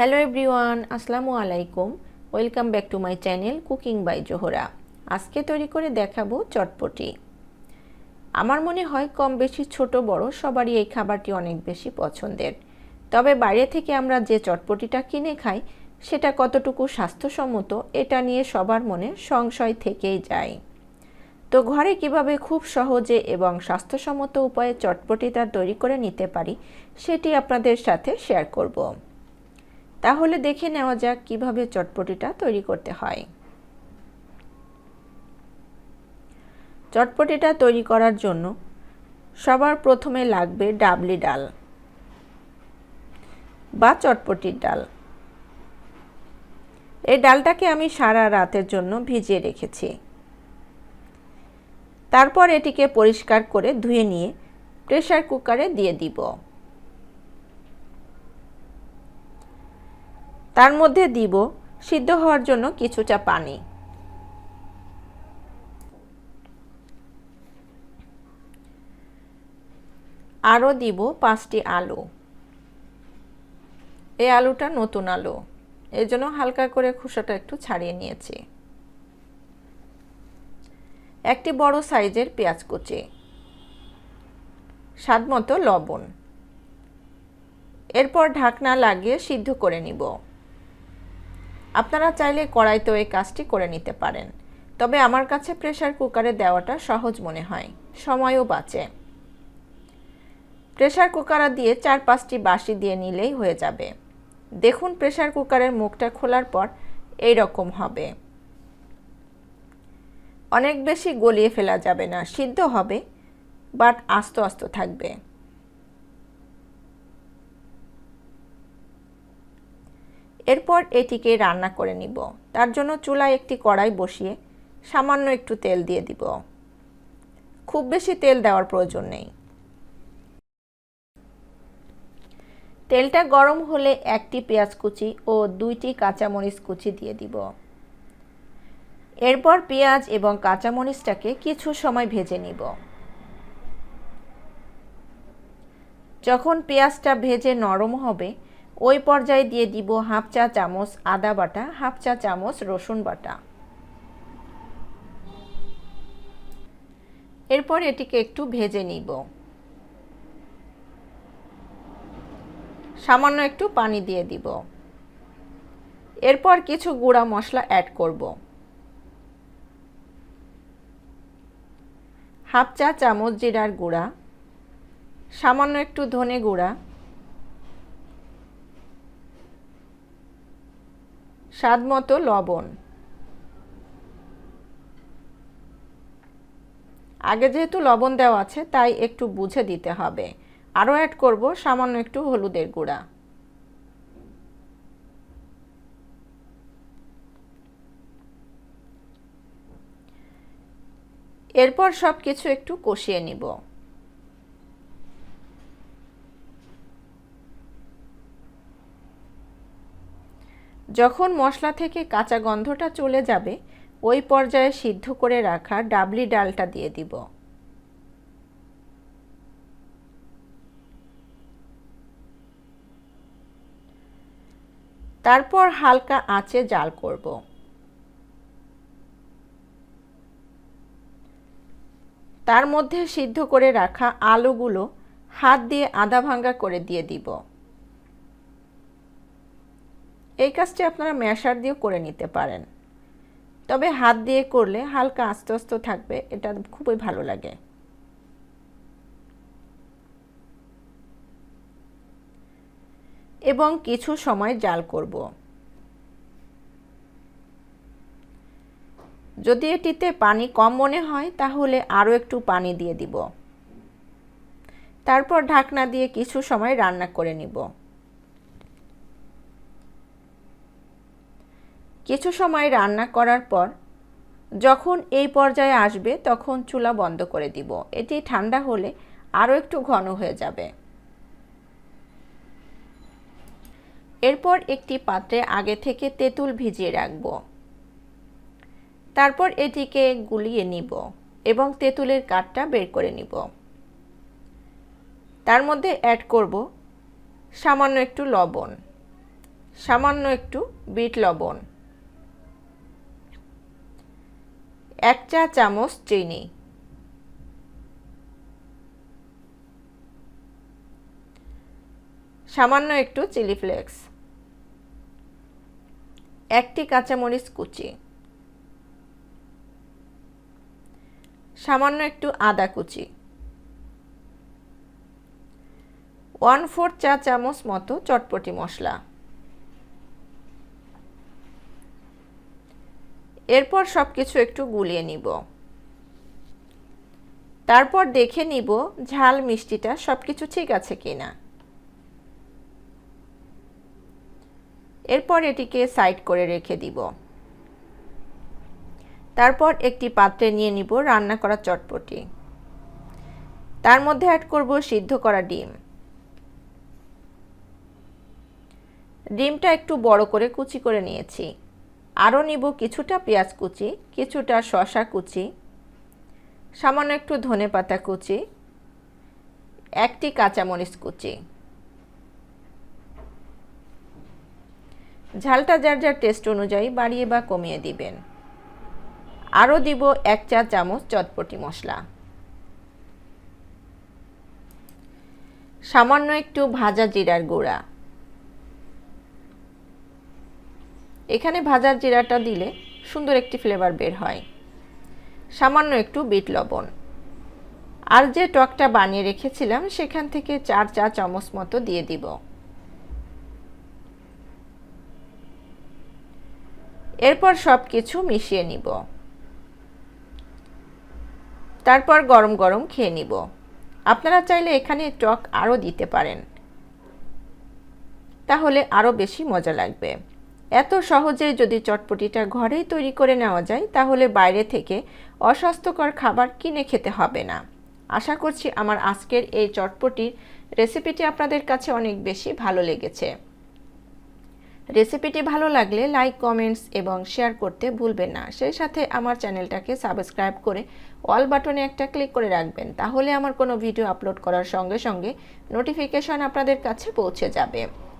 Hello everyone আসসালামু আলাইকুম। Welcome back to my channel cooking by Zohra আজকে তৈরি করে দেখাবো চটপটি। আমার মনে হয় কম বেশি ছোট বড় সবারই এই খাবারটি অনেক বেশি পছন্দের। তবে বাইরে থেকে আমরা যে চটপটিটা কিনে খাই, সেটা কতটুকু স্বাস্থ্যসম্মত, এটা নিয়ে সবার মনে সংশয় থেকেই যায়। তো ঘরে কীভাবে খুব সহজে এবং স্বাস্থ্যসম্মত উপায়ে চটপটিটা তৈরি করে নিতে পারি, সেটি আপনাদের সাথে শেয়ার করব। তাহলে দেখে নেওয়া যাক কীভাবে চটপটিটা তৈরি করতে হয়। চটপটিটা তৈরি করার জন্য সবার প্রথমে লাগবে ডাবলি ডাল বা চটপটির ডাল। এই ডালটাকে আমি সারা রাতের জন্য ভিজিয়ে রেখেছি। তারপর এটিকে পরিষ্কার করে ধুয়ে নিয়ে প্রেশার কুকারে দিয়ে দিব। তার মধ্যে দিব সিদ্ধ হওয়ার জন্য কিছুটা পানি। আরও দিব পাঁচটি আলু। এই আলুটা নতুন আলু। এর জন্য হালকা করে খোসাটা একটু ছাড়িয়ে নিয়েছি। একটি বড় সাইজের পেঁয়াজ কুচি। স্বাদ মতো লবণ। এরপর ঢাকনা লাগিয়ে সিদ্ধ করে নিব। আপনারা চাইলে কড়াইতেও এই কাজটি করে নিতে পারেন। তবে আমার কাছে প্রেশার কুকারে দেওয়াটা সহজ মনে হয়। সময়ও বাঁচে। প্রেশার কুকারা দিয়ে চার পাঁচটি বাসি দিয়ে নিলেই হয়ে যাবে। দেখুন প্রেশার কুকারের মুখটা খোলার পর এই রকম হবে। অনেক বেশি গলিয়ে ফেলা যাবে না, সিদ্ধ হবে, বাট আস্ত আস্ত থাকবে। এরপর এটিকে রান্না করে নিব। তার জন্য চুলায় একটি কড়াই বসিয়ে সামান্য একটু তেল দিয়ে দিব। খুব বেশি তেল দেওয়ার প্রয়োজন নেই। তেলটা গরম হলে একটি পেঁয়াজ কুচি ও দুইটি কাঁচামরিচ কুচি দিয়ে দিব। এরপর পেঁয়াজ এবং কাঁচামরিচটাকে কিছু সময় ভেজে নিব। যখন পেঁয়াজটা ভেজে নরম হবে ওই পর্যায়ে দিয়ে দিব হাফ চা চামচ আদা বাটা, হাফ চা চামচ রসুন বাটা। এরপর এটিকে একটু ভেজে নিব। সামান্য একটু পানি দিয়ে দিব। এরপর কিছু গুঁড়া মশলা অ্যাড করব। হাফ চা চামচ জিরার গুঁড়া, সামান্য একটু ধনে গুঁড়া স্বাদ মতো লবণ। আগে যেহেতু লবণ দেওয়া আছে, তাই একটু বুঝে দিতে হবে। আরও অ্যাড করব সামান্য একটু হলুদের গুঁড়া। এরপর সব কিছু একটু কষিয়ে নিব। যখন মশলা থেকে কাঁচা গন্ধটা চলে যাবে, ওই পর্যায়ে সিদ্ধ করে রাখা ডাবলি ডালটা দিয়ে দিব। তারপর হালকা আঁচে জাল করব। তার মধ্যে সিদ্ধ করে রাখা আলুগুলো হাত দিয়ে আধা ভাঙ্গা করে দিয়ে দিব। এই কাজটি আপনারা ম্যাশার দিয়েও করে নিতে পারেন। তবে হাত দিয়ে করলে হালকা আস্তে আস্তে থাকবে, এটা খুবই ভালো লাগে। এবং কিছু সময় জাল করব। যদি এটিতে পানি কম মনে হয়, তাহলে আরও একটু পানি দিয়ে দিব। তারপর ঢাকনা দিয়ে কিছু সময় রান্না করে নিব। কিছু সময় রান্না করার পর যখন এই পর্যায়ে আসবে, তখন চুলা বন্ধ করে দিব। এটি ঠান্ডা হলে আরও একটু ঘন হয়ে যাবে। এরপর একটি পাত্রে আগে থেকে তেঁতুল ভিজিয়ে রাখব। তারপর এটিকে গুলিয়ে নিব এবং তেঁতুলের কাঠটা বের করে নিব। তার মধ্যে অ্যাড করব সামান্য একটু লবণ, সামান্য একটু বিট লবণ। এক চা চামচ চিনি সামান্য একটু চিলি ফ্লেক্স। একটি কাঁচামরিচ কুচি। সামান্য একটু আদা কুচি। ওয়ান ফোর চা চামচ মতো চটপটি মশলা। এরপর সব কিছু একটু গুলিয়ে নিব। তারপর দেখে নিব ঝাল মিষ্টিটা সব কিছু ঠিক আছে কিনা। এরপর এটিকে সাইড করে রেখে দিব। তারপর একটি পাত্রে নিয়ে নিব রান্না করা চটপটি। তার মধ্যে অ্যাড করব সিদ্ধ করা ডিম। ডিমটা একটু বড় করে কুচি করে নিয়েছি। আরও নিব কিছুটা পেঁয়াজ কুচি, কিছুটা শশা কুচি, সামান্য একটু ধনে পাতা কুচি, একটি কাঁচামরিচ কুচি। ঝালটা যার যার টেস্ট অনুযায়ী বাড়িয়ে বা কমিয়ে দিবেন। আরও দিব এক চা চামচ চটপটি মশলা। সামান্য একটু ভাজা জিরার গুঁড়া। এখানে ভাজার জিরাটা দিলে সুন্দর একটি ফ্লেভার বের হয়। সামান্য একটু বিট লবণ। আর যে টকটা বানিয়ে রেখেছিলাম, সেখান থেকে চার চা চামচ মতো দিয়ে দিব। এরপর সব কিছু মিশিয়ে নিব। তারপর গরম গরম খেয়ে নিব। আপনারা চাইলে এখানে টক আরও দিতে পারেন। তাহলে আরও বেশি মজা লাগবে। এত সহজে যদি চটপটিটা ঘরেই তৈরি করে নেওয়া যায়, তাহলে বাইরে থেকে অস্বাস্থ্যকর খাবার কিনে খেতে হবে না। আশা করছি আমার আজকের এই চটপটির রেসিপিটি আপনাদের কাছে অনেক বেশি ভালো লেগেছে। রেসিপিটি ভালো লাগলে লাইক, কমেন্টস এবং শেয়ার করতে ভুলবেন না। সেই সাথে আমার চ্যানেলটাকে সাবস্ক্রাইব করে অল বাটনে একটা ক্লিক করে রাখবেন, তাহলে আমার কোনো ভিডিও আপলোড করার সঙ্গে সঙ্গে নোটিফিকেশন আপনাদের কাছে পৌঁছে যাবে।